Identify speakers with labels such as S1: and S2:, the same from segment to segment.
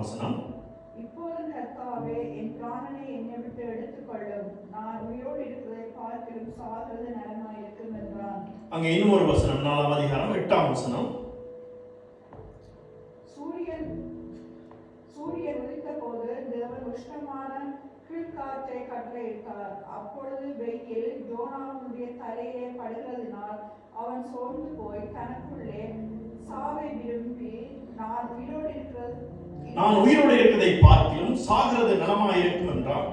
S1: வசனம்.
S2: இப்போது கர்த்தாவே என் பிராணனை என்னை விட்டு எடுத்துக்கொள்ளும். நான் உயிரோடு இருக்கிறதை பார்க்கிலும் சாகிறது நலமாயிருக்கும் என்றான்.
S1: அங்க இன்னும் ஒரு வசனம் நாலாம் அதிகாரம் எட்டாம் வசனம்.
S2: சூரியன் சூரியன் உதித்த போது தேவன் உஷ்ணமான கீழ்காற்றை கட்டளையிட்டார் அப்பொழுது வெயில் ஜோனாவுடைய தலையிலே படுகிறதினால் அவன் சோர்ந்து போய் தனக்குள்ளே சாவை விரும்பி நான் உயிரோடு இருக்கிறது
S1: நான் உயிரோடு இருக்கிறதை பார்க்கிலும் சாகிறது நலமாயிருக்கும் என்றால்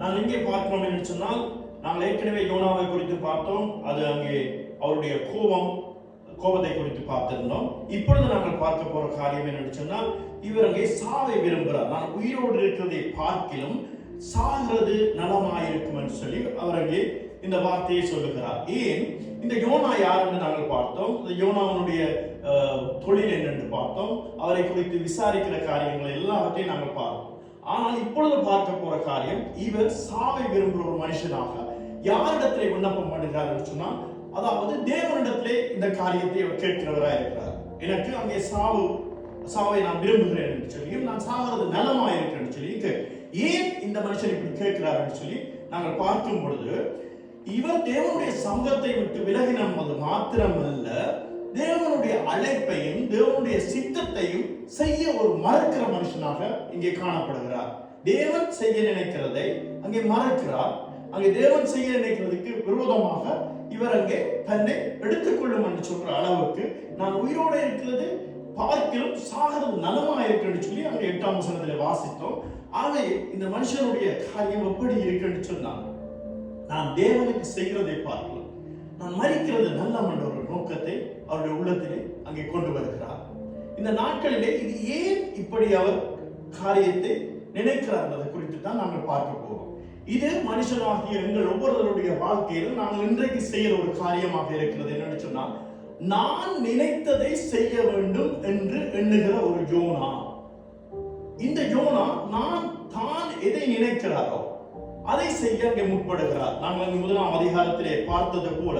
S1: நான் எங்கே பார்க்கிறோம் என்று சொன்னால் நாங்கள் ஏற்கனவே யோனாவை குறித்து பார்த்தோம். அது அங்கே அவருடைய கோபம் கோபத்தை குறித்து பார்த்திருந்தோம். இப்பொழுது நாங்கள் பார்க்க போற காரியம் என்னன்னு சொன்னால் இவர் அங்கே சாவை விரும்புகிறார். நான் உயிரோடு இருக்கிறதை பார்க்கிலும் சாகிறது நலமாயிருக்கும் என்று சொல்லி அவர் அங்கே இந்த வார்த்தையை சொல்லுகிறார். ஏன்? இந்த யோனா யார் என்று நாங்கள் பார்த்தோம். இந்த யோனாவனுடைய தொழில் என்னென்று பார்த்தோம். அவரை குறித்து விசாரிக்கிற காரியங்களை எல்லாவற்றையும் நாங்கள் பார்த்தோம். ஆனால் இப்பொழுது பார்க்க போற காரியம் இவர் சாவை விரும்புகிற ஒரு மனுஷனாக யாரிடத்திலே விண்ணப்பம் பண்ணுகிறார் என்று சொன்னால் அதாவது தேவனிடத்திலே இந்த காரியத்தை அவர் கேட்கிறவராக இருக்கிறார். எனக்கு அங்கே சாவு சாவை நான் விரும்புகிறேன் என்று சொல்லியும் நான் சாவது நலமா இருக்கிறேன் சொல்லி ஏன் இந்த மனுஷன் இப்படி கேட்கிறார் என்று சொல்லி நாங்கள் பார்க்கும் பொழுது இவர் தேவனுடைய சமூகத்தை விட்டு விலகினது மாத்திரமல்ல தேவனுடைய அழைப்பையும் தேவனுடைய சித்தத்தையும் செய்ய ஒரு மறக்கிற மனுஷனாக இங்கே காணப்படுகிறார். தேவன் செய்ய நினைக்கிறதை அங்கே மறக்கிறார். அங்கே தேவன் செய்ய நினைக்கிறதுக்கு விரோதமாக இவர் அங்கே தன்னை எடுத்துக்கொள்ளும் என்று சொல்ற அளவுக்கு நான் உயிரோடு இருக்கிறது பார்க்கிலும் சாகிறது நலமா இருக்குன்னு சொல்லி அங்கே எட்டாம் வசனத்துல வாசித்தோம். ஆகவே இந்த மனுஷனுடைய காரியம் எப்படி இருக்குன்னு சொன்னான் நான் தேவனுக்கு செய்கிறதை பார்க்கலாம். நான் மறிக்கிறது நல்ல என்ற நோக்கத்தை அவருடைய உள்ளத்திலே அங்கே கொண்டு வருகிறார். இந்த நாட்களிலே இது ஏன் இப்படி அவர் காரியத்தை நினைக்கிறார் என்பதை குறித்து தான் நாங்கள் பார்க்க போகிறோம் இது மனுஷனாகிய எங்கள் ஒவ்வொருவருடைய வாழ்க்கையில் நாங்கள் இன்றைக்கு செய்கிற ஒரு காரியமாக இருக்கிறது என்னன்னு சொன்னால் நான் நினைத்ததை செய்ய வேண்டும் என்று எண்ணுகிற ஒரு யோனா. இந்த யோனா நான் தான் எதை நினைக்கிறாரோ அதை செய்ய அங்கே முற்படுகிறார். நாங்கள் முதலாம் அதிகாரத்திலே பார்த்தது போல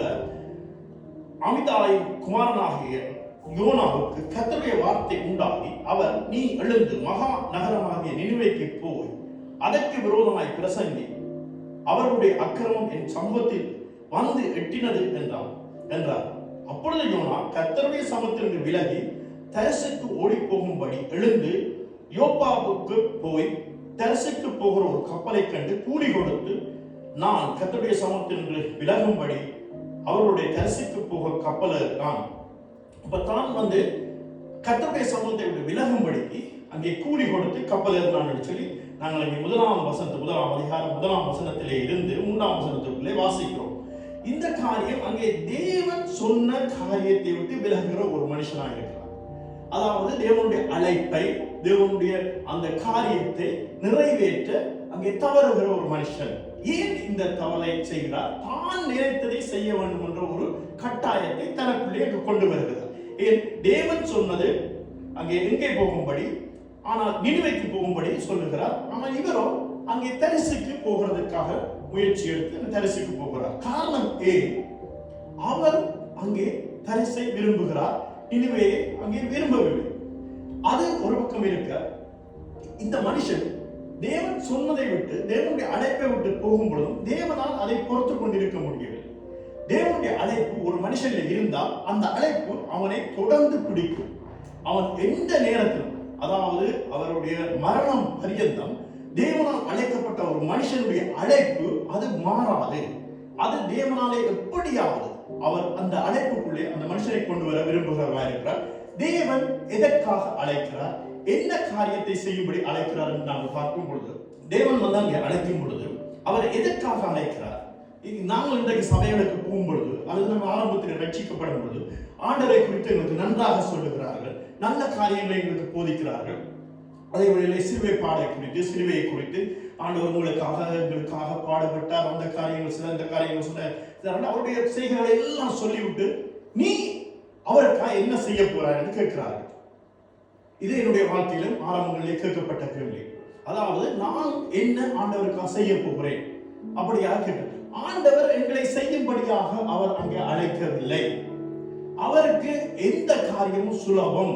S1: அமிதாயின் குமாரனாகிய யோனாவுக்கு கத்தருடைய வார்த்தை உண்டாகி அவர் நீ எழுந்து மகா நகரமாகிய நினைவைக்கு போய் அதற்கு விரோதமாய் பிரசங்கி. அவர்களுடைய அக்கிரமம் என் சமூகத்தில் வந்து எட்டினது என்றார் என்றார். அப்பொழுது யோனா கத்தருடைய சமத்திலிருந்து விலகி தரிசுக்கு ஓடி போகும்படி எழுந்து யோப்பாவுக்கு போய் தரசுக்கு போகிற ஒரு கப்பலை கண்டு கூலி கொடுத்து நான் கத்தருடைய சமத்திலிருந்து விலகும்படி அவர்களுடைய தரிசித்து போக கப்பல் நான் அப்ப தான் வந்து கத்தருடைய சமூகத்தை விட்டு விலகும்படிக்கு அங்கே கூலி கொடுத்து கப்பல் ஏறினான்னு சொல்லி நாங்கள் இங்கே முதலாம் வசனத்து முதலாம் அதிகாரம் முதலாம் வசனத்திலே இருந்து மூன்றாம் வசனத்துக்குள்ளே வாசிக்கிறோம். இந்த காரியம் அங்கே தேவன் சொன்ன காரியத்தை விட்டு விலகுகிற ஒரு மனுஷனாக இருக்கிறார். அதாவது தேவனுடைய அழைப்பை தேவனுடைய அந்த காரியத்தை நிறைவேற்ற அங்கே தவறுகிற ஒரு மனுஷன். ஏன் இந்த தவலை செய்கிறார்? தான் நினைத்ததை செய்ய வேண்டும் என்ற ஒரு கட்டாயத்தை தனக்குள்ளே அங்கு கொண்டு வருகிறார். ஏன்? தேவன் சொன்னது அங்கே எங்கே போகும்படி ஆனால் நினைவைக்கு போகும்படி சொல்லுகிறார். ஆனால் இவரோ அங்கே தரிசுக்கு போகிறதுக்காக முயற்சி எடுத்து அந்த தரிசுக்கு போகிறார். காரணம் ஏன்? அவர் அங்கே தரிசை விரும்புகிறார். நிலுவையை அங்கே விரும்பவில்லை. அது ஒரு பக்கம் இருக்க இந்த மனுஷன் தேவன் சொன்னதை விட்டு தேவனுடைய அழைப்பை விட்டு போகும் பொழுதும் தேவனால் அதை பொறுத்து கொண்டிருக்க முடியவில்லை. தேவனுடைய அழைப்பு ஒரு மனுஷனில் இருந்தால் அந்த அழைப்பு அவனை தொடர்ந்து பிடிக்கும். அவன் எந்த நேரத்திலும் அதாவது அவருடைய மரணம் பரியந்தம் தேவனால் அழைக்கப்பட்ட ஒரு மனுஷனுடைய அழைப்பு அது மாறாது. அது தேவனாலே எப்படியாவது அவர் அந்த அழைப்புக்குள்ளே அந்த மனுஷனை கொண்டு வர விரும்புகிறவராக இருக்கிறார் தேவன் எதற்காக அழைக்கிறார்? என்ன காரியத்தை செய்யும்படி அழைக்கிறார் என்று நாங்கள் பார்க்கும் பொழுது தேவன் வந்து அங்கே அழைக்கும் பொழுது அவர் எதற்காக அழைக்கிறார்? நாங்கள் இன்றைக்கு சபைகளுக்கு போகும் பொழுது அல்லது நம்ம ஆரம்பத்தில் ரட்சிக்கப்படும் பொழுது ஆண்டரை குறித்து எங்களுக்கு நன்றாக சொல்லுகிறார்கள் நல்ல காரியங்களை எங்களுக்கு போதிக்கிறார்கள். அதே வழியிலே சிலுவை பாடை குறித்து சிலுவையை குறித்து ஆண்டவர் உங்களுக்காக எங்களுக்காக பாடுபட்டார். அந்த காரியங்கள் சில இந்த காரியங்கள் சொன்ன அவருடைய செய்திகளை எல்லாம் சொல்லிவிட்டு நீ அவருக்காக என்ன செய்ய போறார் என்று கேட்கிறார்கள். இது என்னுடைய வாழ்க்கையிலும் ஆரம்பங்களிலே கேட்கப்பட்ட கேள்வி. அதாவது நான் என்ன ஆண்டவருக்காக செய்ய போகிறேன்? அப்படியாக கேட்டு ஆண்டவர் எங்களை செய்யும்படியாக அவர் அங்கே அழைக்கவில்லை. அவருக்கு எந்த காரியமும் சுலபம்.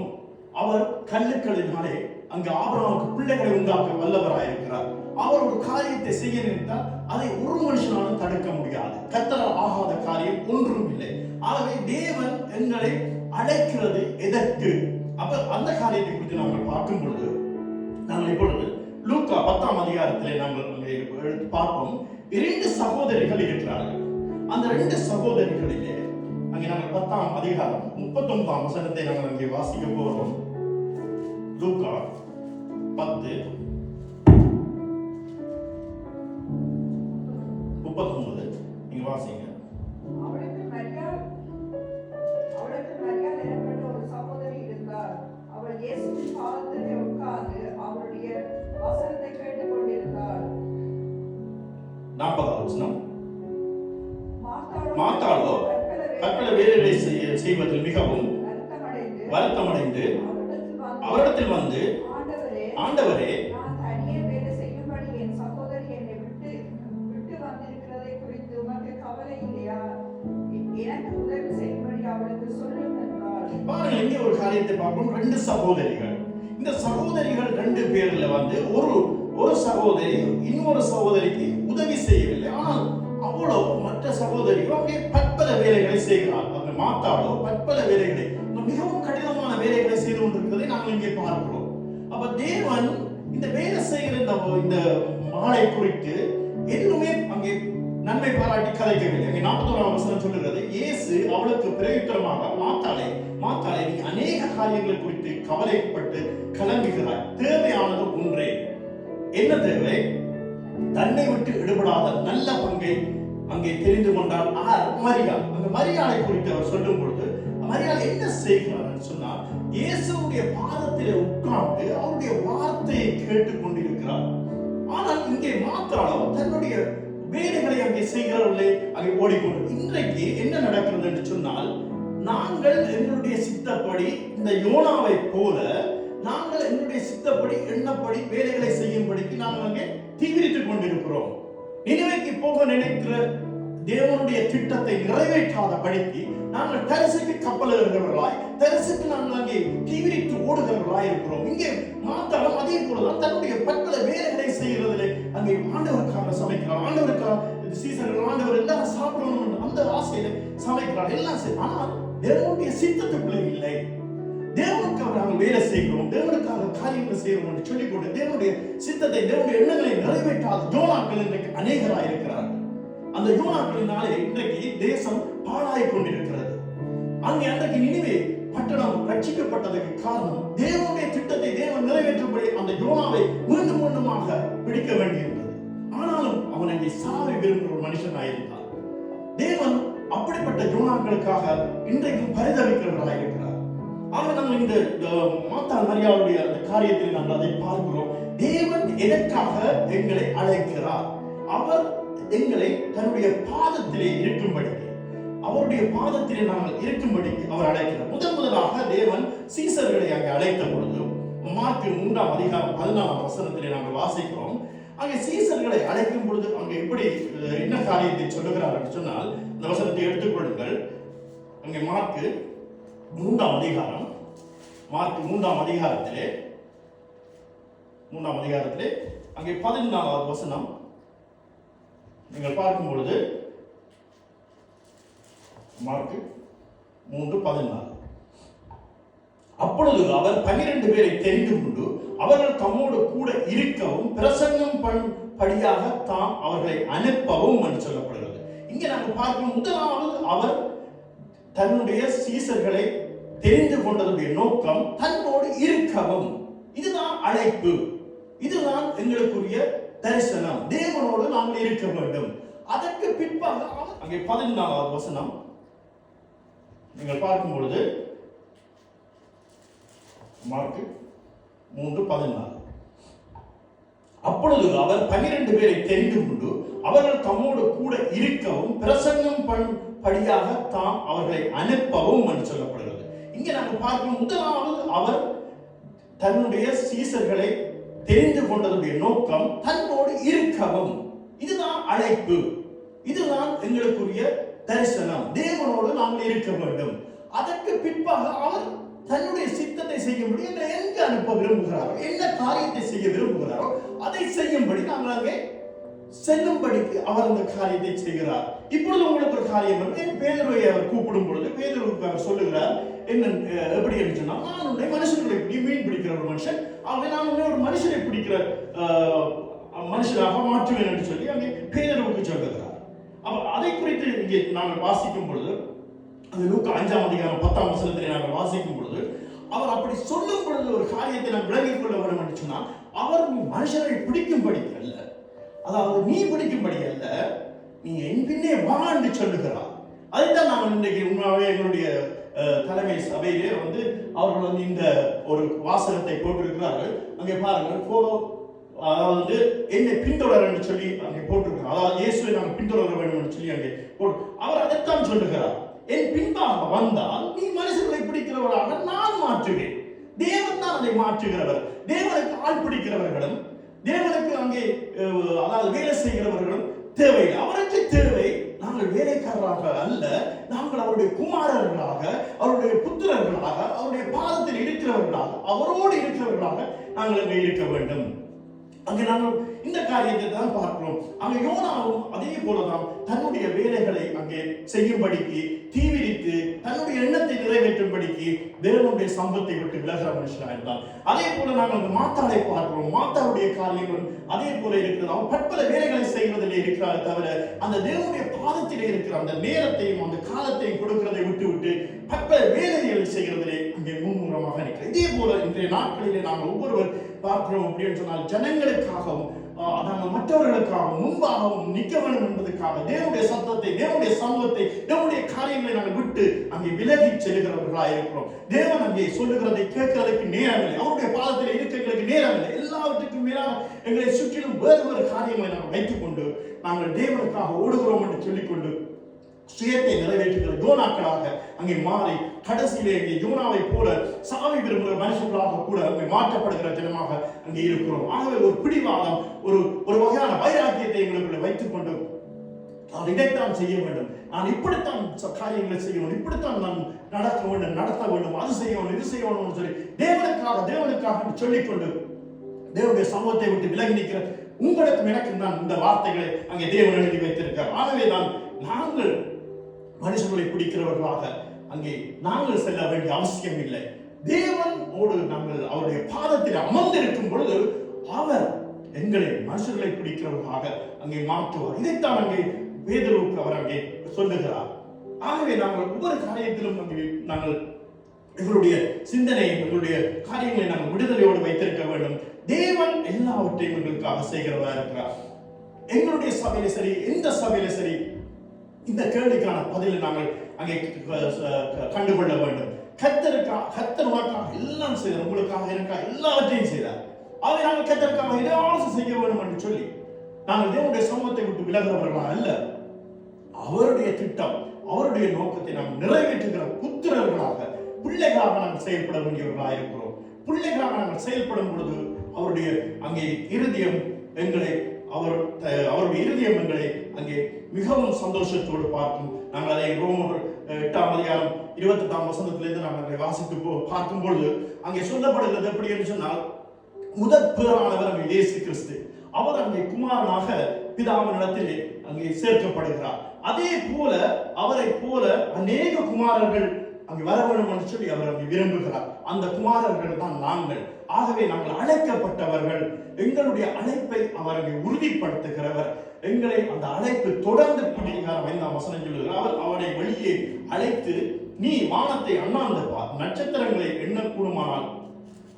S1: அவர் கல்லுக்களினாலே அங்கு ஆபிரகாமுக்கு பிள்ளைகளை உண்டாக்க வல்லவராயிருக்கிறார். அவர் ஒரு காரியத்தை செய்ய நினைத்தால் அதை ஒரு மனுஷனாலும் தடுக்க முடியாது. கத்தரால் ஆகாத காரியம் ஒன்றும் இல்லை. ஆகவே தேவன் எங்களை அழைக்கிறது எதற்கு? அப்ப அந்த காரியத்தை குறித்து நாங்கள் பார்க்கும் பொழுது நாங்கள் இப்பொழுது லூக்கா பத்தாம் அதிகாரத்திலே நாங்கள் அங்கே பார்ப்போம். இரண்டு சகோதரிகள் இருக்கிறார்கள். அந்த ரெண்டு சகோதரிகளிலே அங்கே நாங்கள் பத்தாம் அதிகாரம் முப்பத்தொன்பதாம் வசனத்தை நாங்கள் அங்கே வாசிக்க போறோம் லூக்கா பத்து
S2: உமக்கு கவலை இல்லையா? எ- எனக்கு உதவி செய்யும்படி அவளுக்கு சொல்லும் என்றாள்
S1: பாருங்க இங்கே ஒரு காரியத்தை பார்ப்போம். ரெண்டு சகோதரிகள். இந்த சகோதரிகள் ரெண்டு பேர்ல வந்து ஒரு ஒரு சகோதரி இன்னொரு சகோதரிக்கு உதவி செய்யவில்லை. ஆனால் அவளோ மற்ற சகோதரியும் அங்கே பற்பல வேலைகளை செய்கிறார் அந்த மாத்தாளோ பற்பல வேலைகளை மிகவும் கடினமான வேலைகளை செய்து கொண்டிருக்கிறதை நாங்கள் இங்கே பார்க்கிறோம். அப்ப தேவன் இந்த வேலை செய்கிற இந்த இந்த மகளை குறித்து இன்னுமே அங்கே நன்மை பாராட்டி கதைக்கவில்லை. அங்கே நாற்பத்தோராம் வசனம் சொல்லுகிறது இயேசு அவளுக்கு பிரயுத்தரமாக மாத்தாளே மாத்தாளே நீ அநேக காரியங்களை குறித்து கவலைப்பட்டு கலங்குகிறாய். தேவையானது ஒன்றே. என்ன தேவை தன்னை விட்டு எடுபடாத நல்ல பங்கை அங்கே தெரிந்து கொண்டால் ஆர் மரியாள் அந்த மரியாதை குறித்து அவர் சொல்லும் பொழுது மரியாதை என்ன செய்கிறார் சொன்னால் இயேசுடைய பாதத்திலே உட்கார்ந்து அவருடைய வார்த்தையை கேட்டுக் கொண்டிருக்கிறார். ஆனால் இங்கே மாத்திராலும் தன்னுடைய வேலைகளை அங்கே செய்கிறவர்களே அங்கே ஓடிக்கொண்டு. இன்றைக்கு என்ன நடக்கிறது என்று சொன்னால் நாங்கள் எங்களுடைய சித்தப்படி இந்த யோனாவை போல நாங்கள் எங்களுடைய சித்தப்படி எண்ணப்படி வேலைகளை செய்யும்படிக்கு நாங்கள் அங்கே தீவிரித்துக் கொண்டிருக்கிறோம். நினைவைக்கு போக நினைக்கிற தேவனுடைய திட்டத்தை நிறைவேற்றாத படிக்கு நாங்கள் தரிசுக்கு கப்பல் இருக்கிறவர்களாய் தரிசுக்கு நாங்கள் அங்கே தீவிரித்து ஓடுகிறவர்களாய் இருக்கிறோம். இங்கே மாத்தாலும் அதே போலதான் தன்னுடைய பற்பல வேலைகளை செய்கிறதுல அங்கே ஆண்டவருக்காக சமைக்கிறார். ஆண்டவருக்காக சீசர்கள் ஆண்டவர் எல்லாம் சாப்பிடணும் அந்த ஆசையில சமைக்கிறார். எல்லாம் செய் ஆனால் தேவனுடைய சித்தத்துக்குள்ளே இல்லை. தேவனுக்காக நாங்கள் வேலை செய்கிறோம் தேவனுக்காக காரியங்களை செய்கிறோம் என்று சொல்லிக்கொண்டு தேவனுடைய சித்தத்தை தேவனுடைய எண்ணங்களை நிறைவேற்றாத யோனாக்கள் இன்றைக்கு அநேகராக இருக்கிறார்கள். அந்த யோனாக்களினாலே இன்றைக்கு தேசம் பாழாய் கொண்டிருக்கிறது. அங்கே அன்றைக்கு நினைவே பட்டணம் ரட்சிக்கப்பட்டதற்கு காரணம் தேவனுடைய திட்டத்தை தேவன் நிறைவேற்றும்படி அந்த யோனாவை மீண்டும் மீண்டுமாக பிடிக்க வேண்டியிருந்தது. ஆனாலும் அவன் அங்கே சாவை விரும்புகிற ஒரு மனுஷனாயிருந்தான். தேவன் அப்படிப்பட்ட யோனாக்களுக்காக இன்றைக்கும் பரிதவிக்கிறவர்களாயிருக்கிறார் ஆக நம்ம இந்த மாத்தா மரியாவுடைய அந்த காரியத்தில் நாங்கள் அதை பார்க்கிறோம். தேவன் எதற்காக எங்களை அழைக்கிறார்? அவர் எங்களை தன்னுடைய பாதத்திலே இருக்கும்படிக்கு அவருடைய பாதத்திலே நாங்கள் இருக்கும்படிக்கு அவர் அழைக்கிறார். முதன் முதலாக தேவன் சீசர்களை அங்கே அழைத்த பொழுது மார்க்கு மூன்றாம் அதிகாரம் பதினாலாம் வசனத்திலே நாங்கள் வாசிக்கிறோம். அங்கே சீசர்களை அழைக்கும் பொழுது அங்கே எப்படி என்ன காரியத்தை சொல்லுகிறார் என்று சொன்னால் இந்த வசனத்தை எடுத்துக்கொள்ளுங்கள் அங்கே மார்க்கு மூன்றாம் அதிகாரம் மார்க் மூன்றாம் அதிகாரத்திலே மூன்றாம் அதிகாரத்திலே அங்கே பதினாலாவது வசனம் நீங்கள் பார்க்கும் பொழுது மார்க் மூன்று பதினாலு அப்பொழுது அவர் பன்னிரண்டு பேரை தெரிந்து கொண்டு அவர்கள் தம்மோடு கூட இருக்கவும் பிரசங்கம் படியாக தாம் அவர்களை அனுப்பவும் என்று சொல்லப்படுகிறது. இங்கே நாங்கள் பார்க்கும் முதலாவது அவர் தன்னுடைய சீசர்களை தெரிந்து கொண்டதுடைய நோக்கம் தன்னோடு இருக்கவும். இதுதான் அழைப்பு. இதுதான் எங்களுக்குரிய தரிசனம். தேவனோடு நாங்கள் இருக்க வேண்டும். அதற்கு பிற்பாக அங்கே பதினாலாவது வசனம். நீங்கள் பார்க்கும் பொழுது மார்க்கு மூன்று பதினாலு அப்பொழுது அவர் பன்னிரண்டு பேரை தெரிந்து கொண்டு அவர்கள் தம்மோடு கூட இருக்கவும் பிரசங்கம் பண் படியாக தாம் அவர்களை அனுப்பவும் என்று சொல்லப்படுகிறது. இங்கே நாங்கள் பார்க்கும் முதலாவது அவர் தன்னுடைய சீசர்களை தெரிந்து கொண்டதுடைய நோக்கம் தன்னோடு இருக்கவும். இதுதான் அழைப்பு. இதுதான் எங்களுக்குரிய தரிசனம். தேவனோடு நாங்கள் இருக்க வேண்டும். அதற்கு பிற்பாக அவர் தன்னுடைய சித்தத்தை செய்யும்படி எங்களை எங்கு அனுப்ப விரும்புகிறாரோ என்ன காரியத்தை செய்ய விரும்புகிறாரோ அதை செய்யும்படி நாங்கள் அங்கே செல்லும்படிக்கு அவர் அந்த காரியத்தை செய்கிறார். இப்பொழுது உங்களுக்கு ஒரு காரியம் வந்து பேதருவை அவர் கூப்பிடும் பொழுது பேதருவுக்கு அவர் சொல்லுகிறார் என்ன எப்படி என்று சொன்னால் நான் உன்னை மனுஷர்களை மீன் பிடிக்கிற ஒரு மனுஷன். ஆகவே நான் உன்னை ஒரு மனுஷனை பிடிக்கிற மனுஷனாக மாற்றுவேன் என்று சொல்லி அங்கே பேதருவுக்கு சொல்லுகிறார். அப்ப அதை குறித்து இங்கே நாங்கள் வாசிக்கும் பொழுது அந்த லூக்கா அஞ்சாம் அதிகாரம் பத்தாம் வசனத்திலே நாங்கள் வாசிக்கும் பொழுது அவர் அப்படி சொல்லும் பொழுது ஒரு காரியத்தை நான் விளங்கிக் கொள்ள வேண்டும் என்று சொன்னால் அவர் மனுஷனை மனுஷரை பிடிக்கும்படி அல்ல. அதாவது நீ பிடிக்கும்படி அல்ல நீ என் பின்னே வா என்று சொல்லுகிறார் அதைத்தான் நாம் இன்றைக்கு உண்மையாகவே எங்களுடைய தலைமை சபையிலே வந்து அவர்கள் வந்து இந்த ஒரு வாசகத்தை போட்டிருக்கிறார்கள். அங்கே பாருங்கள் போலோ அதாவது வந்து என்னை பின்தொடர் என்று சொல்லி அங்கே போட்டிருக்கிறார். அதாவது இயேசுவை நாம் பின்தொடர வேண்டும் என்று சொல்லி அங்கே போட்டு அவர் அதைத்தான் சொல்லுகிறார். என் பின்பாக வந்தால் நீ மனுஷர்களை பிடிக்கிறவராக நான் மாற்றுவேன். தேவன் தான் அதை மாற்றுகிறவர். தேவனுக்கு ஆள் பிடிக்கிறவர்களும் தேவனுக்கு அங்கே அஹ், அதாவது வேலை செய்கிறவர்களும் தேவை அவருக்கு தேவை நாங்கள் வேலைக்காரராக அல்ல நாங்கள் அவருடைய குமாரர்களாக அவருடைய புத்திரர்களாக அவருடைய பாதத்தில் இருக்கிறவர்களாக அவரோடு இருக்கிறவர்களாக நாங்கள் அங்கே இருக்க வேண்டும். அங்கே நாங்கள் இந்த காரியத்தை தான் பார்க்கிறோம். அங்கே யோனாவும் அதே போலதான் தன்னுடைய வேலைகளை அங்கே செய்யும்படிக்கு தீவிரித்து தன்னுடைய எண்ணத்தை நிறைவேற்றும்படிக்கு தேவனுடைய சம்பத்தை விட்டு விலகிற மனுஷனா இருந்தான். அதே போல நாங்கள் அந்த மாத்தாளை பார்க்கிறோம். மாத்தாவுடைய காரியங்கள் அதே போல இருக்கிறது. அவன் பற்பல வேலைகளை செய்வதில் இருக்கிறார் தவிர அந்த தேவனுடைய பாதத்திலே இருக்கிற அந்த நேரத்தையும் அந்த காலத்தையும் கொடுக்கிறதை விட்டு விட்டு பற்பல வேலைகளை செய்கிறதிலே அங்கே முன்முறமாக இருக்கிறது இதே போல இன்றைய நாட்களிலே நாங்கள் ஒவ்வொருவர் பார்க்கிறோம் அப்படின்னு சொன்னால் ஜனங்களுக்காகவும் மற்றவர்களுக்காக முன்பாகவும் நிற்க வேண்டும் என்பதற்காக தேவனுடைய சத்தத்தை தேவனுடைய சமூகத்தை தேவனுடைய காரியங்களை நாங்கள் விட்டு அங்கே விலகி செல்கிறவர்களாக இருக்கிறோம். தேவன் அங்கே சொல்லுகிறதை கேட்கிறதுக்கு நேரமில்லை அவருடைய பாதத்தில் இருக்க எங்களுக்கு நேரமில்லை எல்லாவற்றுக்கும் மேலாக எங்களை சுற்றிலும் வேறு வேறு காரியங்களை நாங்கள் வைத்துக்கொண்டு நாங்கள் தேவனுக்காக ஓடுகிறோம் என்று சொல்லிக்கொண்டு சுயத்தை நிறைவேற்றுகிற யோனாக்களாக அங்கே மாறி கடைசியிலே இங்கே யோனாவை போல சாவி விரும்புகிற மனுஷர்களாக கூட அங்கே மாற்றப்படுகிற ஜனமாக அங்கே இருக்கிறோம். ஆகவே ஒரு பிடிவாதம் ஒரு ஒரு வகையான வைராக்கியத்தை எங்களுக்குள்ள வைத்துக்கொண்டு நான் இதைத்தான் செய்ய வேண்டும். நான் இப்படித்தான் காரியங்களை செய்ய வேண்டும். இப்படித்தான் நான் நடக்க வேண்டும் நடத்த வேண்டும். அது செய்ய இது செய்ய சொல்லி தேவனுக்காக தேவனுக்காக சொல்லிக்கொண்டு தேவனுடைய சமூகத்தை விட்டு விலகி நிற்கிற உங்களுக்கும் எனக்கும் தான் இந்த வார்த்தைகளை அங்கே தேவன் எழுதி வைத்திருக்கிறார். ஆகவே தான் நாங்கள் மனுஷர்களை பிடிக்கிறவர்களாக அங்கே நாங்கள் செல்ல வேண்டிய அவசியம் இல்லை. தேவனோடு நாங்கள் அவருடைய பாதத்தில் அமர்ந்திருக்கும் பொழுது அவர் எங்களை மனுஷர்களை பிடிக்கிறவர்களாக அங்கே மாற்றுவார். இதைத்தான் அங்கே வேதலுக்கு அவர் அங்கே சொல்லுகிறார். ஆகவே நாங்கள் ஒவ்வொரு காரியத்திலும் அங்கே நாங்கள் எங்களுடைய சிந்தனை எங்களுடைய காரியங்களை நாங்கள் விடுதலையோடு வைத்திருக்க வேண்டும். தேவன் எல்லாவற்றையும் எங்களுக்காக செய்கிறவராக இருக்கிறார் எங்களுடைய சபையில சரி எந்த சபையில சரி இந்த கேள்விக்கான பதிலை நாங்கள் அங்கே கண்டுகொள்ள வேண்டும். கத்தருக்கா கத்தர் மாற்றாக எல்லாம் செய்தார். உங்களுக்காக எனக்காக எல்லாவற்றையும் செய்தார். அதை நாங்கள் கத்தருக்காக ஏதாவது செய்ய வேண்டும் என்று சொல்லி நாங்கள் தேவனுடைய சமூகத்தை விட்டு விலகிறவர்களா அல்ல. அவருடைய திட்டம் அவருடைய நோக்கத்தை நாம் நிறைவேற்றுகிற புத்திரர்களாக பிள்ளைகளாக நாங்கள் செயல்பட வேண்டியவர்களாக இருக்கிறோம். பிள்ளைகளாக நாங்கள் செயல்படும் பொழுது அவருடைய அங்கே இருதயம் எங்களை அவர் அவருடைய இருதயம் எங்களை அங்கே மிகவும் சந்தோஷத்தோடு பார்க்கும் நாங்கள் அதை ரோமர் எட்டாம் அதிகாரம் இருபத்தெட்டாம் வசனத்திலிருந்து நாங்கள் அதை வாசித்து போ- பார்க்கும் பொழுது அங்கே சொல்லப்படுகிறது எப்படி என்று சொன்னால் முதற் பேரானவர் அங்கே இயேசு கிறிஸ்து. அவர் அங்கே குமாரனாக பிதாவினிடத்திலே அங்கே சேர்க்கப்படுகிறார். அதே போல அவரை போல அநேக குமாரர்கள் அங்கே வர வேண்டும் என்று சொல்லி அவர் அங்கே விரும்புகிறார். அந்த குமாரர்கள் தான் நாங்கள். ஆகவே நாங்கள் அழைக்கப்பட்டவர்கள் எங்களுடைய அழைப்பை அவர் அங்கே உறுதிப்படுத்துகிறவர். எங்களை அந்த அழைப்பு தொடர்ந்து பிடிக்கிறார் ஐந்தாம் வசனம் சொல்லுகிறார் அவர் அவனை வெளியே அழைத்து நீ வானத்தை அண்ணாந்து பார் நட்சத்திரங்களை எண்ண கூடுமானால்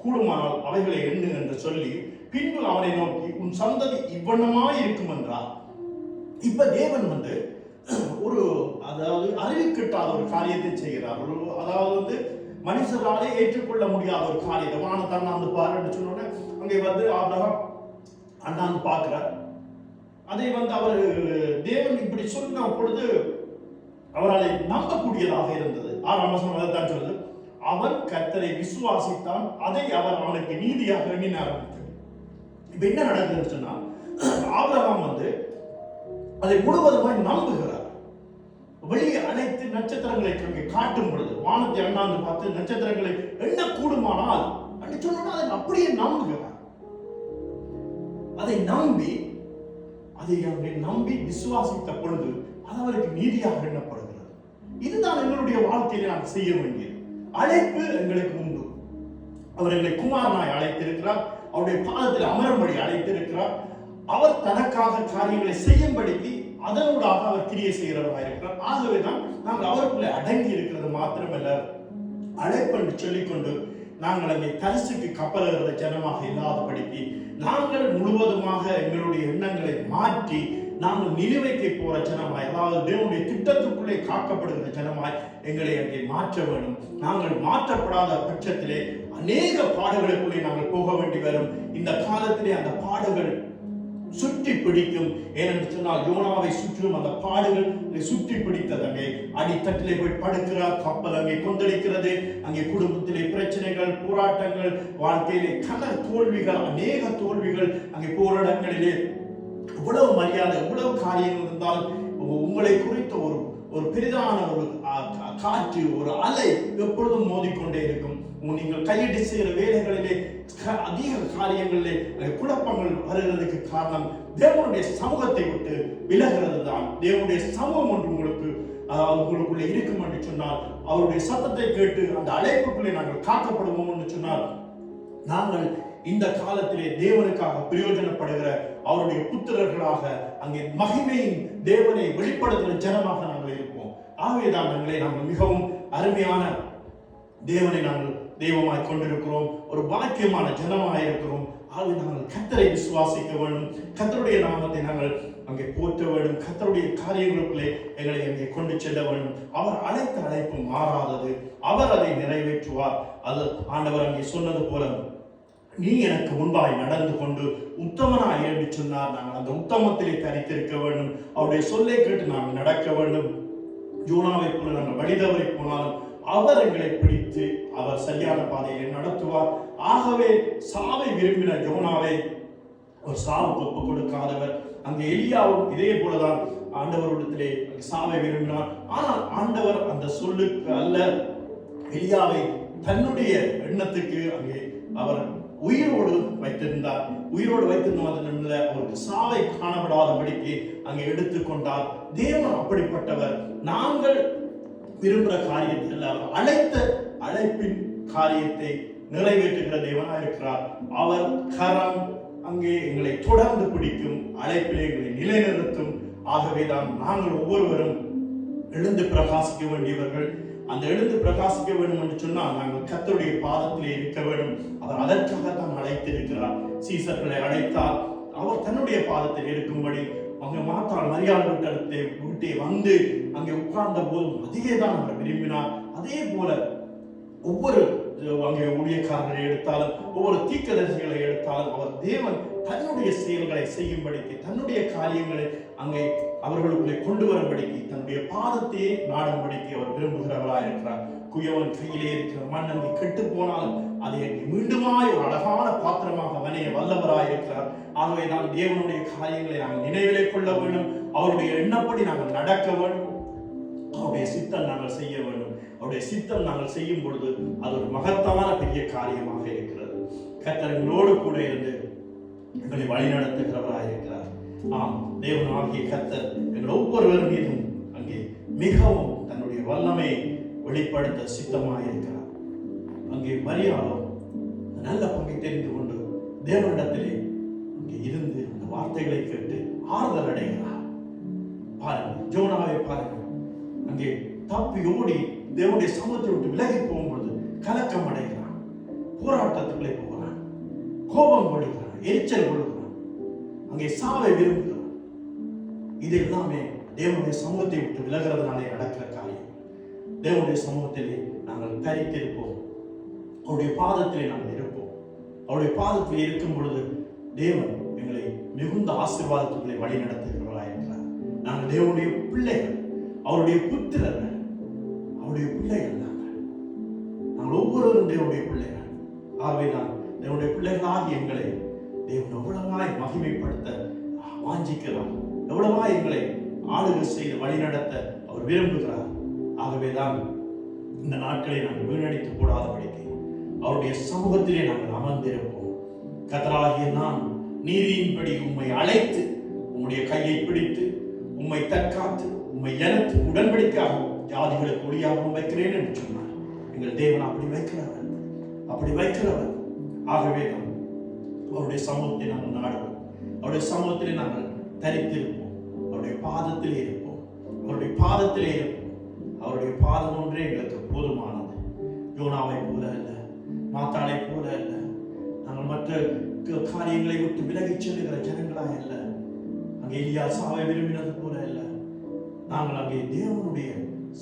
S1: கூடுமானால் அவைகளை எண்ணு என்று சொல்லி பின்பு அவனை நோக்கி உன் சந்ததி இவ்வண்ணமாய் இருக்கும் என்றார். இப்ப தேவன் வந்து ஒரு அதாவது அறிவிக்கிட்டாத ஒரு காரியத்தை செய்கிறார். ஒரு அதாவது வந்து மனுஷராலே ஏற்றுக்கொள்ள முடியாத ஒரு காரியம். வானத்தை அண்ணாந்து பாருன்னு சொன்னோன்னே அங்கே வந்து ஆபிரகாம் அண்ணாந்து பார்க்கிறார். அதை வந்து அவர் தேவன் இப்படி சொன்ன பொழுது அவரால் நம்பக்கூடியதாக இருந்தது. ஆறாம் வசனம் அதைத்தான் சொல்லுது. அவன் கத்தரை விசுவாசித்தான் அதை அவர் அவனுக்கு நீதியாக எண்ணின ஆரம்பித்தது இப்ப என்ன நடக்குதுன்னு சொன்னா ஆபிரகாம் வந்து அதை முழுவதுமாய் நம்புகிறார். வெளியே அனைத்து நட்சத்திரங்களை அங்கே காட்டும் பொழுது வானத்தை அண்ணாந்து பார்த்து நட்சத்திரங்களை எண்ண கூடுமானால் அப்படி சொன்னா அதை அப்படியே நம்புகிறார். அதை நம்பி அதை அவரை நம்பி விசுவாசித்த பொழுது அது அவருக்கு நீதியாக எண்ணப்படுகிறது. இதுதான் எங்களுடைய வாழ்க்கையில நாம் செய்ய வேண்டியது. அழைப்பு எங்களுக்கு உண்டு. அவர் எங்களை குமாரனாய் அழைத்திருக்கிறார். அவருடைய பாதத்தில் அமரும்படி அழைத்திருக்கிறார். அவர் தனக்காக காரியங்களை செய்யும்படிக்கு அதனூடாக அவர் கிரியை செய்கிறவராக இருக்கிறார். ஆகவே தான் நாங்கள் அவருக்குள்ளே அடங்கி இருக்கிறது மாத்திரமல்ல. அழைப்பென்று சொல்லிக்கொண்டு நாங்கள் அங்கே தரிசுக்கு கப்பலுகிற ஜனமாக இல்லாதபடிக்கு நாங்கள் முழுவதுமாக எங்களுடைய எண்ணங்களை மாற்றி நாங்கள் நிலுவைக்கு போற ஜனமாய் அதாவது தேவனுடைய திட்டத்துக்குள்ளே காக்கப்படுகிற ஜனமாய் எங்களை அங்கே மாற்ற வேண்டும். நாங்கள் மாற்றப்படாத பட்சத்திலே அநேக பாடுகளுக்குள்ளே நாங்கள் போக வேண்டி வரும். இந்த காலத்திலே அந்த பாடுகள் சுற்றி பிடிக்கும். ஏனென்று சொன்னால் யோனாவை சுற்றும் அந்த பாடுகள் சுற்றி பிடித்தது. அங்கே அடித்தட்டிலே போய் படுக்கிறார் கப்பல் அங்கே கொந்தளிக்கிறது. அங்கே குடும்பத்திலே பிரச்சனைகள் போராட்டங்கள் வாழ்க்கையிலே கலர் தோல்விகள் அநேக தோல்விகள் அங்கே போராடங்களிலே இவ்வளவு மரியாதை இவ்வளவு காரியங்கள் இருந்தால் உங்களை குறித்த ஒரு ஒரு பெரிதான ஒரு காற்று ஒரு அலை எப்பொழுதும் மோதிக்கொண்டே இருக்கும். நீங்கள் கையிட்டு செய்கிற வேலைகளிலே அதிக காரியங்களிலே குழப்பங்கள் வருகிறதுக்கு காரணம் தேவனுடைய சமூகத்தை விட்டு விலகிறது தான் தேவனுடைய சமூகம் ஒன்று உங்களுக்கு உங்களுக்குள்ளே இருக்கும் என்று சொன்னால் அவருடைய சத்தத்தை கேட்டு அந்த அழைப்புக்குள்ளே நாங்கள் காக்கப்படுவோம் என்று சொன்னால் நாங்கள் இந்த காலத்திலே தேவனுக்காக பிரயோஜனப்படுகிற அவருடைய புத்திரர்களாக அங்கே மகிமையின் தேவனை வெளிப்படுத்துகிற ஜனமாக நாங்கள் இருப்போம். ஆகவேதான் நாங்களே நாங்கள் மிகவும் அருமையான தேவனை நாங்கள் தெய்வமாய் கொண்டிருக்கிறோம். ஒரு பாக்கியமான ஜனமாக இருக்கிறோம். ஆகவே நாங்கள் கத்தரை விசுவாசிக்க வேண்டும். கத்தருடைய நாமத்தை நாங்கள் அங்கே போற்ற வேண்டும். கத்தருடைய காரியங்களுக்குள்ளே எங்களை அங்கே கொண்டு செல்ல வேண்டும். அவர் அழைத்த அழைப்பு மாறாதது. அவர் அதை நிறைவேற்றுவார். அது ஆண்டவர் அங்கே சொன்னது போல நீ எனக்கு முன்பாய் நடந்து கொண்டு உத்தமனாய் என்று சொன்னார். நாங்கள் அந்த உத்தமத்திலே தரித்திருக்க வேண்டும். அவருடைய சொல்லை கேட்டு நாங்கள் நடக்க வேண்டும். ஜூனாவை போல நாங்கள் வழிதவரை போனாலும் அவர் எங்களை பிடித்து அவர் சரியான பாதையை நடத்துவார். ஆகவே சாவை விரும்பின ஜோனாவை ஒரு சாவுக்கு ஒப்பு கொடுக்காதவர். அங்கே எலியாவும் இதே போலதான் ஆண்டவரிடத்திலே சாவை விரும்பினார். ஆனால் ஆண்டவர் அந்த சொல்லுக்கு அல்ல. எலியாவை தன்னுடைய எண்ணத்துக்கு அங்கே அவர் உயிரோடு வைத்திருந்தார். உயிரோடு வைத்திருந்த அவருக்கு சாவை காணப்படாதபடிக்கு அங்கே எடுத்துக்கொண்டார். தேவன் அப்படிப்பட்டவர். நாங்கள் விரும்புகிற காரியத்தை அவர் அழைத்த அழைப்பின் காரியத்தை நிறைவேற்றுகிற தேவனா இருக்கிறார். அவர் கரம் அங்கே எங்களை தொடர்ந்து பிடிக்கும் அழைப்பிலே எங்களை நிலைநிறுத்தும். ஆகவேதான் நாங்கள் ஒவ்வொருவரும் எழுந்து பிரகாசிக்க வேண்டியவர்கள். அந்த எழுந்து பிரகாசிக்க வேண்டும் என்று சொன்னால் நாங்கள் கத்தருடைய பாதத்திலே இருக்க வேண்டும். அவர் அதற்காக தான் அழைத்திருக்கிறார். சீசர்களை அழைத்தார். அவர் தன்னுடைய பாதத்தில் இருக்கும்படி அங்கே மாத்தாள் மரியாதை விட்டத்தை விட்டே வந்து அங்கே உட்கார்ந்த போதும் அதையே தான் அவர் விரும்பினார். அதே போல ஒவ்வொரு அங்கே ஊழியக்காரர்களை எடுத்தாலும் ஒவ்வொரு தீக்கதர்சிகளை எடுத்தாலும் அவர் தேவன் தன்னுடைய செயல்களை செய்யும்படிக்கு தன்னுடைய காரியங்களை அங்கே அவர்களுக்குள்ளே கொண்டு வரும்படிக்கு தன்னுடைய பாதத்தையே நாடும்படிக்கு அவர் விரும்புகிறவராய் இருக்கிறார். குயவன் கையிலே இருக்கிற மண் அங்கு கெட்டு போனால் அதை அங்கே மீண்டுமாய் ஒரு அழகான பாத்திரமாக மனைய வல்லவராய் இருக்கிறார். ஆகவே நாம் தேவனுடைய காரியங்களை நாங்கள் நினைவிலே கொள்ள வேண்டும். அவருடைய எண்ணப்படி நாங்கள் நடக்க வேண்டும். அவருடைய சித்தம் நாங்கள் செய்ய வேண்டும். அவருடைய சித்தம் நாங்கள் செய்யும் பொழுது அது ஒரு மகத்தான பெரிய காரியமாக இருக்கிறது. கத்தரங்களோடு கூட இருந்து எங்களை வழிநடத்துகிறவராக இருக்கிறார் ஆம் தேவன் ஆகிய கர்த்தர் எங்கள் ஒவ்வொருவர் மீதும் அங்கே மிகவும் தன்னுடைய வல்லமை வெளிப்படுத்த சித்தமாக இருக்கிறார் அங்கே மரியாதை நல்ல பங்கை தெரிந்து கொண்டு தேவனிடத்திலே அங்கே இருந்து அந்த வார்த்தைகளை கேட்டு ஆறுதல் அடைகிறார். பாருங்கள் ஜோனாவை பாருங்கள். அங்கே தப்பி ஓடி தேவனுடைய சமூகத்தை விட்டு விலகி போகும்பொழுது கலக்கம் அடைகிறான் போராட்டத்துக்குள்ளே போகிறான். கோபம் கொள்கிறான் எரிச்சல் கொள்கிறான். இங்கே சாவை விரும்புகிறோம் இது எல்லாமே தேவனுடைய சமூகத்தை விட்டு விலகிறதுனாலே நடக்கிற காரியம். தேவனுடைய சமூகத்திலே நாங்கள் தரித்திருப்போம். அவருடைய பாதத்திலே நாங்கள் இருப்போம். அவருடைய பாதத்தில் இருக்கும் பொழுது தேவன் எங்களை மிகுந்த ஆசீர்வாதத்துக்குள்ளே வழி நடத்துகிறவர்களாக இருக்கிறார். நாங்கள் தேவனுடைய பிள்ளைகள். அவருடைய புத்திரர்கள். அவருடைய பிள்ளைகள் நாங்கள். நாங்கள் ஒவ்வொருவரும் தேவனுடைய பிள்ளைகள். ஆகவே நான் தேவனுடைய பிள்ளைகளாக எங்களை தேவன் எவ்வளவாய் மகிமைப்படுத்த வாஞ்சிக்கிறார். எவ்வளவா எங்களை ஆளுகள் செய்து வழிநடத்த அவர் விரும்புகிறார். ஆகவேதான் இந்த நாட்களை நாங்கள் வீணடித்து போடாதபடிக்கு அவருடைய சமூகத்திலே நாங்கள் அமர்ந்திருப்போம். கத்தராகிய நான் நீதியின்படி உம்மை அழைத்து உம்முடைய கையை பிடித்து உம்மை தற்காத்து உம்மை எனக்கு உடன்படிக்காகவும் ஜாதிகளுக்கு ஒளியாகவும் வைக்கிறேன் என்று சொன்னார். எங்கள் தேவன் அப்படி வைக்கிறவர். அப்படி வைக்கிறவர். ஆகவே தான் அவருடைய சமூகத்தை நாங்கள் நாடுவோம். அவருடைய சமூகத்திலே நாங்கள் தரித்திருப்போம். அவருடைய பாதத்திலே இருப்போம். அவருடைய பாதத்திலே இருப்போம். அவருடைய பாதம் ஒன்றே எங்களுக்கு போதுமானது. யோனாவை போல அல்ல மாத்தாளை போல அல்ல. நாங்கள் மற்ற காரியங்களை விட்டு விலகிச் செல்லுகிற ஜனங்களாக அல்ல. அங்கே இல்லையா சாவை விரும்பினது போல அல்ல. நாங்கள் அங்கே தேவனுடைய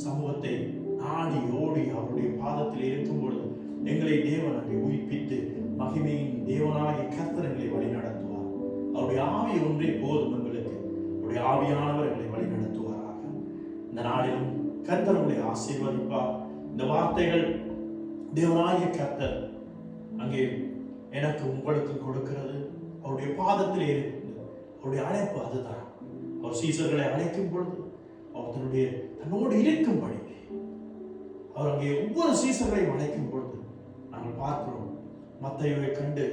S1: சமூகத்தை நாடி ஓடி அவருடைய பாதத்தில் இருக்கும் பொழுது எங்களை தேவன் அங்கே உயிர்ப்பித்து மகிமையின் தேவனாகிய கர்த்தர்களை வழி நடத்துவார். அவருடைய ஆவி ஒன்றே போதும் எங்களுக்கு. அவருடைய ஆவியானவர் எங்களை வழி நடத்துவாராக. இந்த நாளிலும் கர்த்தர் உங்களை ஆசீர்வதிப்பார். இந்த வார்த்தைகள் தேவனாகிய கர்த்தர் அங்கே எனக்கு உங்களுக்கு கொடுக்கிறது. அவருடைய பாதத்திலே இருக்குது அவருடைய அழைப்பு அதுதான். அவர் சீசர்களை அழைக்கும் பொழுது அவர் தன்னுடைய தன்னோடு இருக்கும்படி அவர் அங்கே ஒவ்வொரு சீசர்களையும் அழைக்கும் பொழுது நாங்கள் பார்க்கிறோம். மத்தையோவை கண்டு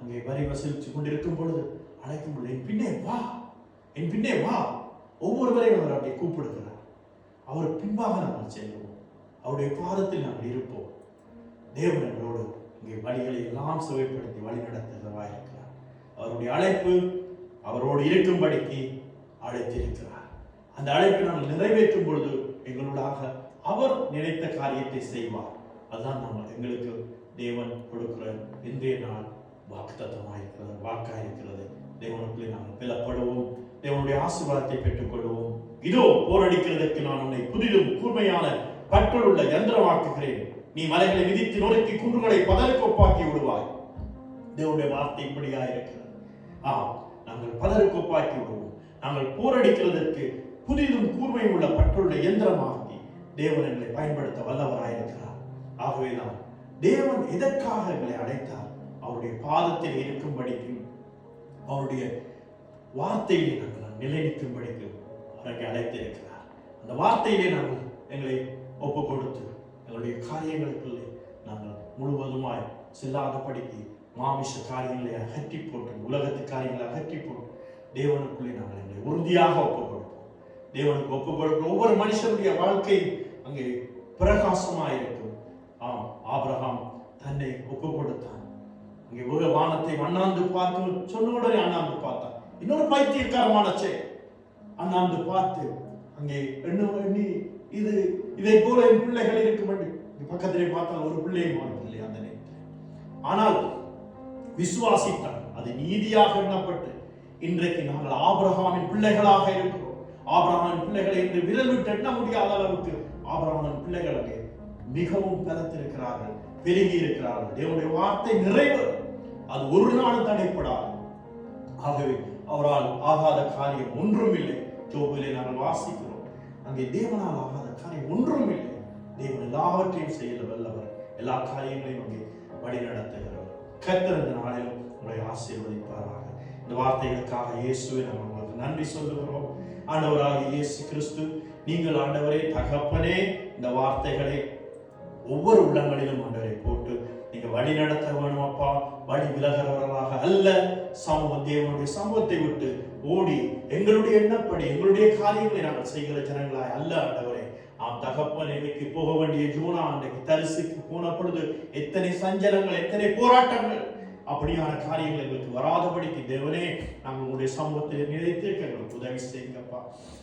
S1: அங்கே வரி வசூலித்து கொண்டிருக்கும் பொழுது அழைக்கும் பொழுது என் பின்னே வா என் பின்னே வா. ஒவ்வொருவரையும் அவர் அப்படி கூப்பிடுகிறார். அவர் பின்பாக நாங்கள் செல்வோம். அவருடைய பாதத்தில் நாங்கள் இருப்போம். தேவன் எங்களோடு இங்கே வழிகளை எல்லாம் சுவைப்படுத்தி வழி நடத்துகிறவா இருக்கிறார். அவருடைய அழைப்பு அவரோடு இருக்கும்படிக்கு அழைத்திருக்கிறார். அந்த அழைப்பை நாங்கள் நிறைவேற்றும் பொழுது எங்களோடாக அவர் நினைத்த காரியத்தை செய்வார். அதுதான் நாங்கள் எங்களுக்கு தேவன் கொடுக்கிற இன்றைய நாள் வாக்குத்தத்தமாக இருக்கிறது வாக்காக இருக்கிறது தேவனுக்குள்ளே நாங்கள் பிளப்படுவோம் தேவனுடைய ஆசீர்வாதத்தை பெற்றுக்கொள்வோம் இதோ போரடிக்கிறதற்கு நான் உன்னை புதிதும் கூர்மையான பற்கள் உள்ள யந்திரமாக்குகிறேன். நீ மலைகளை விதித்து நொறுக்கி குன்றுகளை பதறுக்கொப்பாக்கி விடுவாய். தேவனுடைய வார்த்தை இப்படியா இருக்கிறது. ஆ நாங்கள் பதறுக்கொப்பாக்கி விடுவோம். நாங்கள் போரடிக்கிறதற்கு புதிதும் கூர்மையும் உள்ள பற்றுள்ள இயந்திரமாக்கி தேவன் எங்களை பயன்படுத்த வல்லவராயிருக்கிறார். ஆகவேதான் தேவன் எதற்காக எங்களை அழைத்தார்? அவருடைய பாதத்தில் இருக்கும்படிக்கும் அவருடைய வார்த்தையிலே நாங்கள் நிலைநிற்கும்படிக்கும் அவர் எங்களை அழைத்திருக்கிறார். அந்த வார்த்தையிலே நாங்கள் எங்களை ஒப்பு கொடுத்து எங்களுடைய காரியங்களுக்குள்ளே நாங்கள் முழுவதுமாய் செல்லாதபடிக்கு மாமிச காரியங்களை அகற்றி போட்டு உலகத்து காரியங்களை அகற்றி போட்டு தேவனுக்குள்ளே நாங்கள் எங்களை உறுதியாக ஒப்பு கொடுப்போம் தேவனுக்கு ஒப்பு கொடுக்கும் ஒவ்வொரு மனுஷனுடைய வாழ்க்கை அங்கே பிரகாசமாக இருக்கும். ஆம் ஆபிரகாம் தன்னை ஒப்பு கொடுத்தான் இங்கே ஒரு வானத்தை அண்ணாந்து பார்த்து சொன்ன உடனே அண்ணாந்து பார்த்தான். இன்னொரு பைத்தியக்காரமான செயல் அண்ணாந்து பார்த்து அங்கே எண்ணு எண்ணி இது இதை போல என் பிள்ளைகள் இருக்கும் என்று. பக்கத்திலே பார்த்தால் ஒரு பிள்ளையும் இல்லை அந்த நேரத்தில். ஆனால் விசுவாசித்தான். அது நீதியாக எண்ணப்பட்டு இன்றைக்கு நாங்கள் ஆபிரகாமின் பிள்ளைகளாக இருக்கிறோம். ஆபிரகாமின் பிள்ளைகளை என்று விரல் விட்டு எண்ண முடியாத அளவுக்கு ஆபிரகாமின் பிள்ளைகள் அங்கே மிகவும் பலத்திருக்கிறார்கள் பெருகி இருக்கிறார்கள் தேவனுடைய வார்த்தை நிறைவு. அது ஒரு நாள் தடைப்படாது. ஆகவே அவரால் ஆகாத காரியம் ஒன்றும் இல்லை ஜோபிலே நாங்கள் வாசிக்கிறோம். அங்கே தேவனால் ஆகாத காரியம் ஒன்றும் இல்லை தேவன் எல்லாவற்றையும் செய்ய வல்லவர். எல்லா காரியங்களையும் அங்கே வழி நடத்துகிறவர் இந்த நாளிலும் உங்களை ஆசீர்வதிப்பாராக. இந்த வார்த்தைகளுக்காக இயேசுவை நாங்கள் உங்களுக்கு நன்றி சொல்லுகிறோம். ஆண்டவராக இயேசு கிறிஸ்து நீங்கள் ஆண்டவரே தகப்பனே இந்த வார்த்தைகளை ஒவ்வொரு உள்ளங்களிலும் ஆண்டவரை போட்டு நீங்க வழி நடத்த வேணுமப்பா வழி விலகிறவர்களாக அல்ல. சமூக தேவனுடைய சமூகத்தை விட்டு ஓடி எங்களுடைய எண்ணப்படி எங்களுடைய காரியங்களை நாங்கள் செய்கிற ஜனங்களாய் அல்ல ஆண்டவரே. ஆம் தகப்பன் இன்னைக்கு போக வேண்டிய ஜூனா அன்றைக்கு தரிசுக்கு போன பொழுது எத்தனை சஞ்சலங்கள் எத்தனை போராட்டங்கள் அப்படியான காரியங்கள் எங்களுக்கு வராதபடிக்கு தேவனே நாங்கள் உங்களுடைய சமூகத்தில் நிலைத்திருக்க எங்களுக்கு உதவி செய்யுங்கப்பா.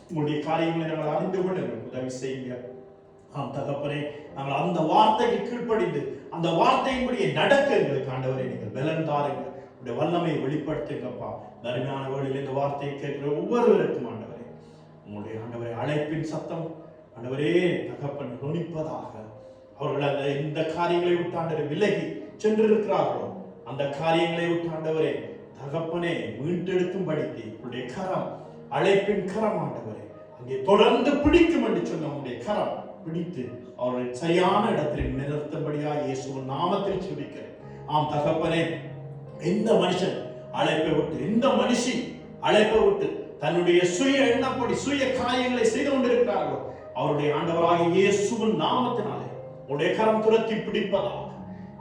S1: உங்களுடைய காரியங்களை நாங்கள் அறிந்து கொள்ள எங்களுக்கு உதவி செய்யுங்க. ஆம் தகப்பனே நாங்கள் அந்த வார்த்தைக்கு கீழ்ப்படிந்து அந்த வார்த்தையின்படியே நடக்க எங்களுக்கு ஆண்டவரை நீங்கள் பலன் தாருங்க உடைய வல்லமையை வெளிப்படுத்துங்கப்பா. தருமையான வழியில் இந்த வார்த்தையை கேட்கிற ஒவ்வொருவருக்கும் ஆண்டவரே உங்களுடைய ஆண்டவரை அழைப்பின் சத்தம் ஆண்டவரே தகப்பன் நுணிப்பதாக அவர்கள் அந்த இந்த காரியங்களை விட்டு விலகி சென்றிருக்கிறார்களோ அந்த காரியங்களை விட்டாண்டவரே தகப்பனே தகப்பனே மீட்டெடுக்கும்படிக்கு உங்களுடைய கரம் அழைப்பின் கரம் ஆண்டவரே அங்கே தொடர்ந்து பிடிக்கும் என்று சொன்ன உங்களுடைய கரம். பிடித்து அவர்களை சரியான இடத்தில் நிறுத்தும்படியா இயேசுவின் நாமத்தில் சுபிக்கிறேன் ஆம் தகப்பனே எந்த மனுஷன் அழைப்பை விட்டு எந்த மனுஷி அழைப்பை விட்டு தன்னுடைய சுய எண்ணப்படி சுய காரியங்களை செய்து கொண்டிருக்கிறார்களோ அவருடைய ஆண்டவராக இயேசுவின் நாமத்தினாலே உடைய கரம் துரத்தி பிடிப்பதாக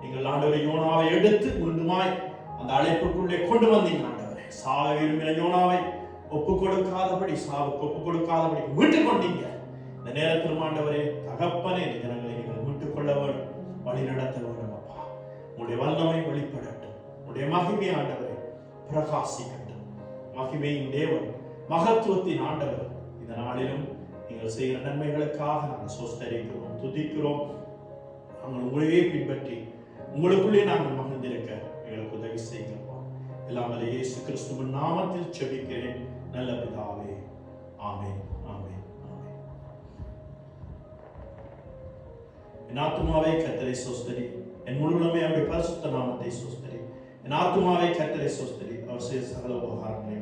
S1: நீங்கள் ஆண்டவரை யோனாவை எடுத்து முன்னுமாய் அந்த அழைப்புக்குள்ளே கொண்டு வந்தீங்க ஆண்டவரை. சாவ விரும்பின யோனாவை ஒப்பு கொடுக்காதபடி சாவுக்கு ஒப்பு கொடுக்காதபடி மீட்டுக் கொண்டீங்க. இந்த நேரத்தில் ஆண்டவரே தகப்பனே இந்த ஜனங்களை நீங்கள் மீட்டுக் கொள்ள வேண்டும் வழி நடத்த வேண்டும் அப்பா உங்களுடைய வல்லமை வெளிப்படட்டும். உங்களுடைய மகிமை ஆண்டவரே பிரகாசிக்கட்டும். மகிமையின் தேவன் மகத்துவத்தின் ஆண்டவர். இந்த நாளிலும் நீங்கள் செய்கிற நன்மைகளுக்காக நாங்கள் சோஸ்தரிக்கிறோம் துதிக்கிறோம். நாங்கள் உங்களையே பின்பற்றி உங்களுக்குள்ளே நாங்கள் மகிழ்ந்திருக்க எங்களுக்கு உதவி செய்கிறோம் எல்லாம் இயேசு கிறிஸ்துவின் நாமத்தில் செபிக்கிறேன். நல்ல பிதாவே ஆமேன். என் ஆத்துமாவே கத்தரை சோஸ்தரி. என் முழுமே அவருடைய பரிசுத்த நாமத்தை சோஸ்தரி. என் ஆத்துமாவை கத்தரை சோஸ்தரி. அவர் செய்ய சகல உபகாரங்களையும்